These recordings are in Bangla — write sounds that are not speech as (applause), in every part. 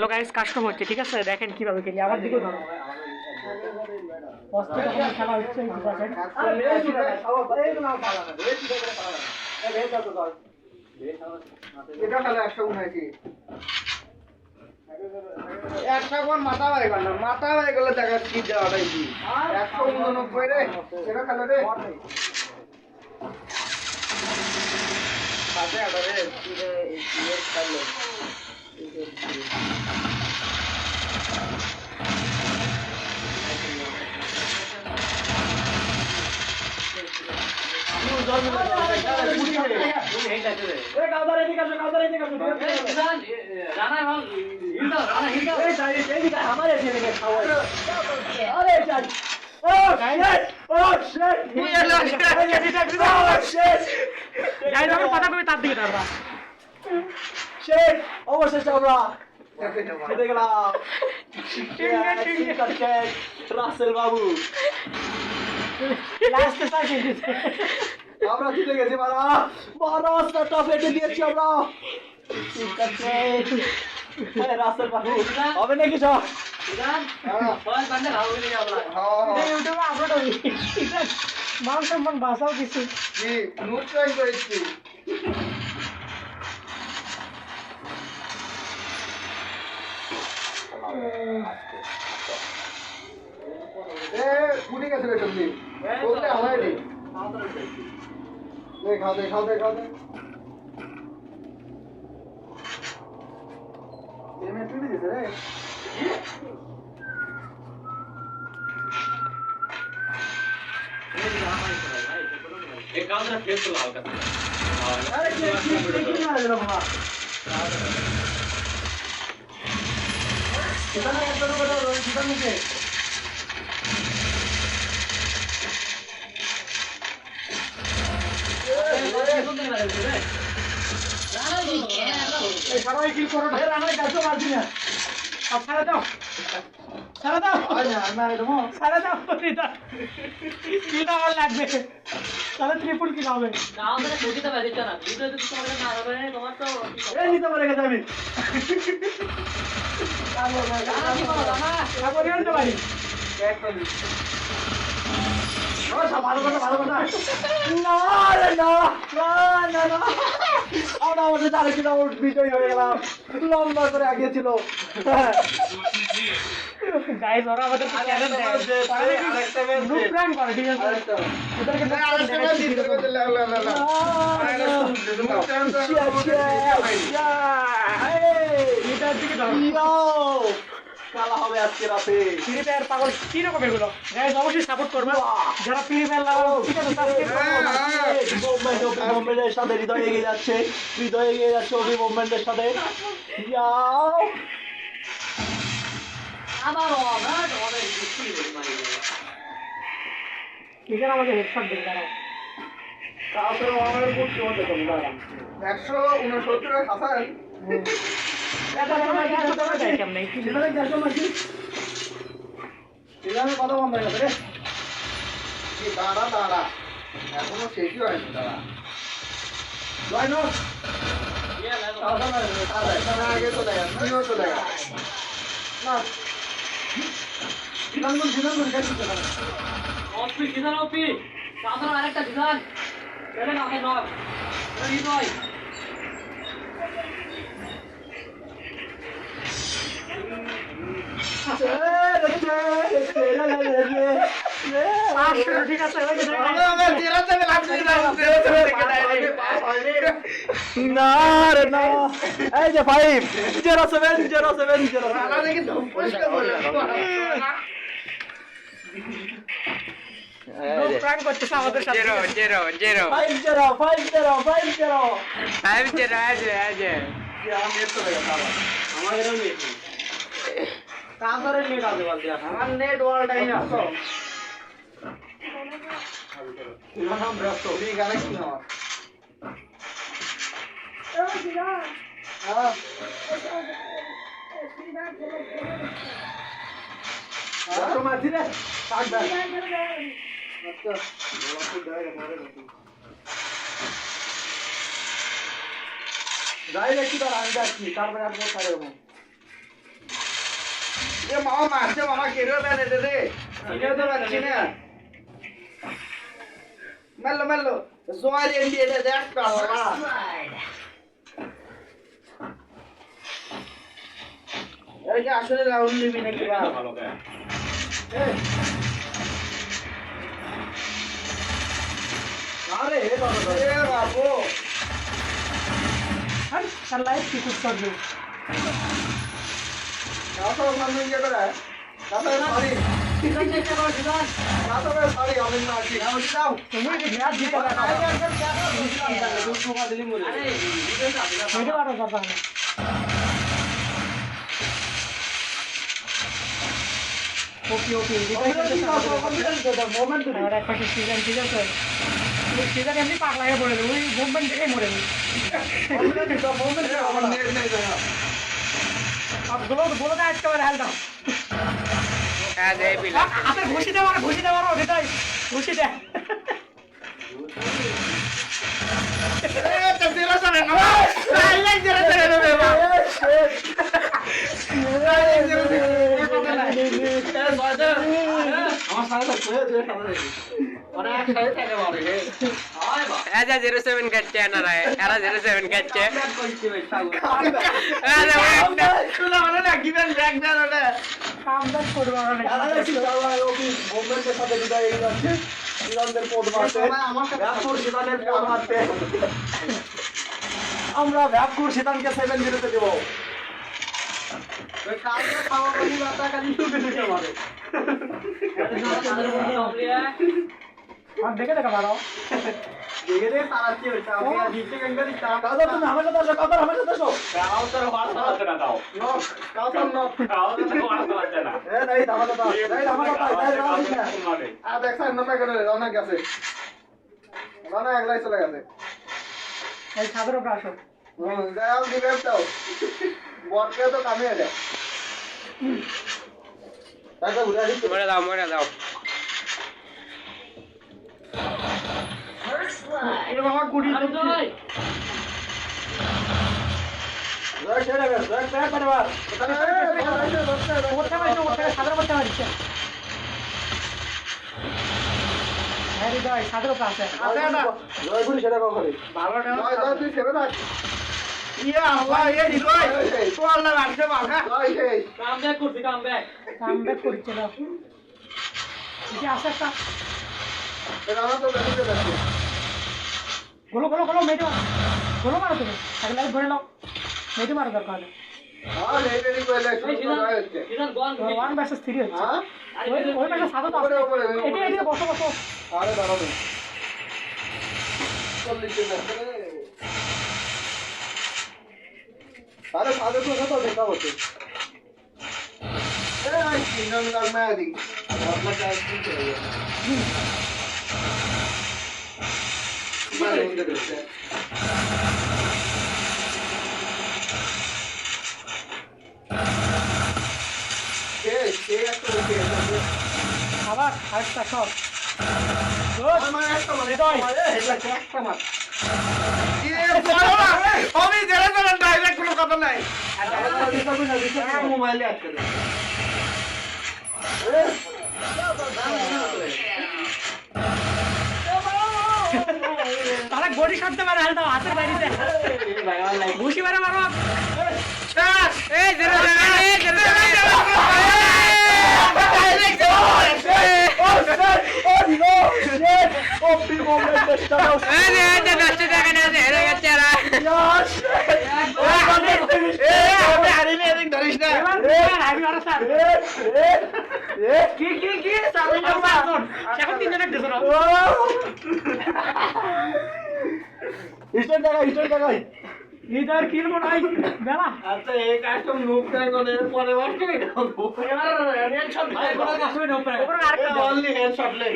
হ্যালো গাইস কাস্টম হচ্ছে, ঠিক আছে? দেখেন কীভাবে খেলি। আমার দিকে ধরো এটা খেলা একশো উনাশি একশো কোন মাথা মাথা হয়ে গেলে দেখা কি যাওয়াটাই কি একশো উননব্বই রে। এটা খেলা রে সাথে রে। কথা কবি তার দিকে ধরবা অবশেষে আমরা খেতে গেলাম রাসেল বাবু লাস্টে সাইকেল দিতে আমরা জিতে গেছি মারা বড় রাস্তাটা ফেটে দিয়েছি আমরা ঠিক আছে হ্যাঁ, রাসেল বাবু হবে নাকি সব ইউটিউবে আপলোড হবে মান সম্মান বাঁচাও কিছু কি নুট ট্রাই করেছি এ কুড়ি গেছে রে সবজি বলতে আমায় রে দে খাও দে খাও দে খাও দে পেমেন্ট তুই দিছে রে আরে কি কি কি কি না রে বাবা সেটা না একবার করে সেটা নিচে সবাই কি করো ঢের আমার কাছে মারছি না। ছাড়া দাও। ছাড়া দাও। ছাড়া দাও এটা আমার লাগবে। তাহলে ত্রিপুল কি হবে? এই নিতে পারে গেছে আমি। আমরা আমাদের চারে কিনা বিজয়ী হয়ে গেলাম। লম্বা করে আগিয়েছিল গাইস ওরা আমাদের চ্যালেঞ্জ দেয়। গ্রুপ করে ঠিক আছে? ওদেরকে group আরেকটা দিতে কীরকম। করতে লাগল না না এটার দিকে ধরো কালা হবে আজকে রাতে। ফ্রি ফায়ার পাগল কি রকম এগুলো? গাইস অবশ্যই সাপোর্ট করবে। যারা ফ্রি ফায়ার লাগাও ঠিক আছে সাবস্ক্রাইব করো। মুভমেন্টের সাথে হৃদয় এগিয়ে যাচ্ছে। হৃদয় এগিয়ে যাচ্ছে অভি মুভমেন্টের সাথে। যাও। এখানে আমাকে হেডশট দিন দাঁড়াও তারপরে আমার করছি মতো তুমি দাঁড়া। একশো উনসত্তর হাসান দেখো কথা বন্ধ গেছে রে চলে গেল না ঠিক আছে ওই যে না রে না এই যে five zero seven zero seven zero group plan আমাদের সাথে Zero, zero, zero. Five zero five zero five zero. কাঁচারের net আছে বলতে আমার ওয়ালটাই আসো ব্যস্ত তুই গানে কি আমার হ্যাঁ আর মারছি রে কাট দেন আচ্ছা গোলাপুর দেয় পরে যাই দেখছি তার আমি যাচ্ছি তারপরে আপনি ছাড়ে এ মামা, মারছে মামা কেড়ে এটা রে। তো পারছি না মেলো মেলো জোয়ারি এন্ডি এটা দেখ তো বাবা এই যে আসলে রাউন্ড নিবি নাকি বা এই, আরে এ বাবা এ বাবু আর তার লাইফ কি খুব করবে কাতো মানুষ ইয়ে করে কাতো সরি দাও ওকে ওকে আর এক পাশে সিজন সিজন তো সিজন এমনি পাগলা হয়ে পড়ে ওই মুভমেন্ট দেখে মরে যাবে আমার নেট নেই দেখা আরগুলো গুলো না আজকে আমার হালটা হ্যাঁ দেয় পিলা হাতে ঘুষি দেওয়ার ওটাই ঘুষি দে এ তো তেরা চলে না আইলে তেরা চলে না রে বাবা আমার সাথে থাকবে যে সাথে অনেক একসাথে থাকে বলে হে হয় বা রাজা জিরো সেভেন কাটছে এনারা এরা জিরো সেভেন কাটছে আরে না করবে আমরা কি চাওয়া সাথে বিদায় যাচ্ছে? ইরানদের পদ মারতে ব্যাপপুর সিদানের পদ মারতে আমরা ব্যাপপুর সিদানকে সেভেন জিরোতে দেবো। দেখে দেখা ভালো (laughs) কাউসার এ নাই ধামা দাদা নাই ধামা দাদা নাই ধামা না আর দেখ স্যার নমে করে রওনা গেছে রওনা একলাই চলে গেছে এই ছাদের উপরে হুম যাও দিবে তো বটকে তো কামে এলে একটা ঘুরে আসি মরে দাও মরে দাও তুই সেবে থাক ইয়া আল্লাহ এ হৃদয় তো আল্লাহ রাখছে বাবা জয় শেষ কামব্যাক করছে না এটি আছে একটা রানা তো বেরিয়ে যাচ্ছে গোলো গোলো গোলো মেয়েটি মারো। গোলো মারো তুমি তাকে লাইট ধরে নাও। মেয়েটি মারো দরকার হচ্ছে ওয়ান ভার্সেস থ্রি হচ্ছে। হ্যাঁ? ওই পাশে সাদা তো আছে। এটি এটি বসো বসো। আরে দাঁড়াও চল্লিশ দিন আছে। রে। আরে সাদের তো কথা দেখা হচ্ছে এ তিনজন কাল মায়া আপনার কাজ কি করে কে আবার আরেকটা শট। আমি জেলে জেলে ডাইরেক্ট কোনো কথা নাই। মোবাইলে আটকে তারা গড়ি সারতে পারে হালটা হাতের বাইরে ঘুষি মারে মারো কি কি কি তিনজনের দেশো স্টোর দেখাই স্টোর দেখাই ইদার কিল নাই বেলা। আচ্ছা এই কাস্টম মুখ টাই করে পরে বসে ওপরে আরেকটা অনলি হেডশট লে।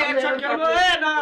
হেডশট খেলব। এ না।